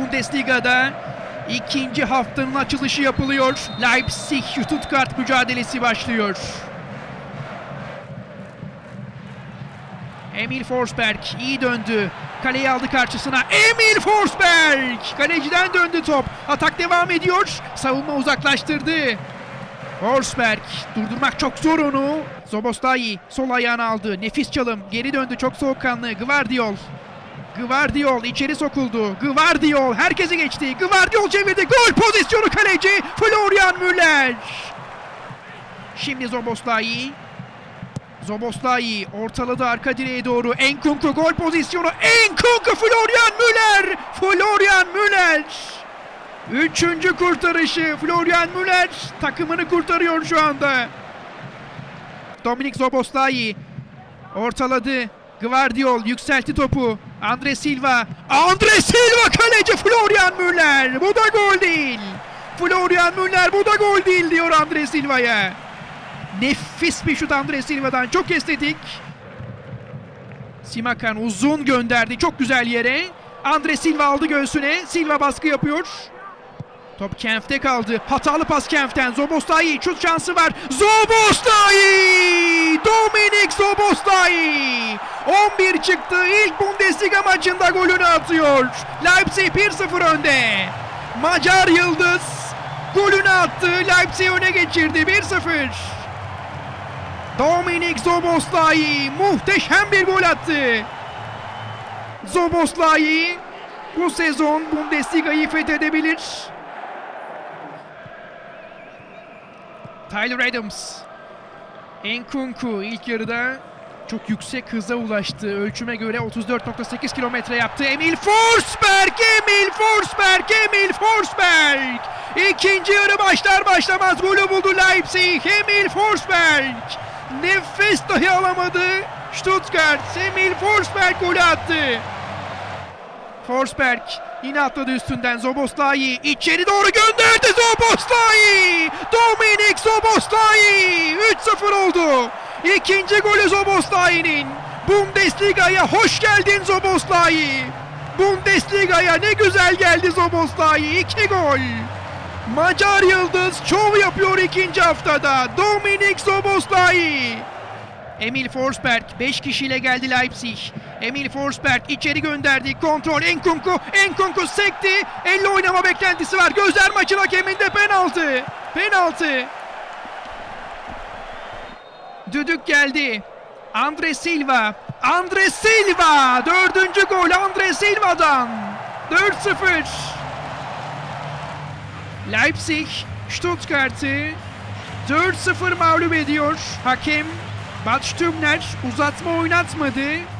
Bundesliga'da ikinci haftanın açılışı yapılıyor. Leipzig Stuttgart mücadelesi başlıyor. Emil Forsberg iyi döndü. Kaleyi aldı karşısına. Emil Forsberg! Kaleciden döndü top. Atak devam ediyor. Savunma uzaklaştırdı. Forsberg durdurmak çok zor onu. Zoboslai sol ayağını aldı. Nefis çalım. Geri döndü çok soğukkanlı. Gvardiol. Gvardiol içeri sokuldu. Gvardiol herkesi geçti. Gvardiol çevirdi. Gol pozisyonu kaleci Florian Müller. Şimdi Zoboslai. Zoboslai ortaladı arka direğe doğru. Enkunku gol pozisyonu. Enkunku Florian Müller. Florian Müller. Üçüncü kurtarışı Florian Müller takımını kurtarıyor şu anda. Dominik Zoboslai ortaladı. Gvardiol yükseltti topu. Andre Silva. Andre Silva kaleci Florian Müller. Bu da gol değil. Florian Müller bu da gol değil diyor Andre Silva'ya. Nefis bir şut Andre Silva'dan. Çok estetik. Simakan uzun gönderdi. Çok güzel yere. Andre Silva aldı göğsüne. Silva baskı yapıyor. Top Kemp'te kaldı. Hatalı pas Kemp'ten. Zoboslai şut şansı var. Zoboslai! Dominik Zoboslai! 11 çıktı. İlk Bundesliga maçında golünü atıyor. Leipzig 1-0 önde. Macar Yıldız golünü attı. Leipzig öne geçirdi 1-0. Dominik Zoboslai muhteşem bir gol attı. Zoboslai bu sezon Bundesliga'yı fethedebilir. Tyler Adams. Enkunku ilk yarıda çok yüksek hıza ulaştı. Ölçüme göre 34.8 kilometre yaptı. Emil Forsberg, Emil Forsberg, Emil Forsberg. İkinci yarı başlar başlamaz golü buldu Leipzig. Emil Forsberg. Nefes dahi alamadı. Stuttgart, Emil Forsberg golü attı. Forsberg yine atladı üstünden Zoboslai içeri doğru gönderdi Zoboslai Dominik Zoboslai 3-0 oldu İkinci golü Zoboslai'nin Bundesliga'ya hoş geldin Zoboslai Bundesliga'ya ne güzel geldi Zoboslai 2 gol Macar Yıldız şov yapıyor ikinci haftada Dominik Zoboslai Emil Forsberg 5 kişiyle geldi Leipzig. Emil Forsberg içeri gönderdi. Kontrol Enkunku. Enkunku sekti. Elle oynama beklentisi var. Gözler maçın hakeminde penaltı. Penaltı. Düdük geldi. Andre Silva. Andre Silva. Dördüncü gol Andre Silva'dan. 4-0. Leipzig Stuttgart'ı 4-0 mağlup ediyor. Hakem Bad Stübner uzatma oynatmadı.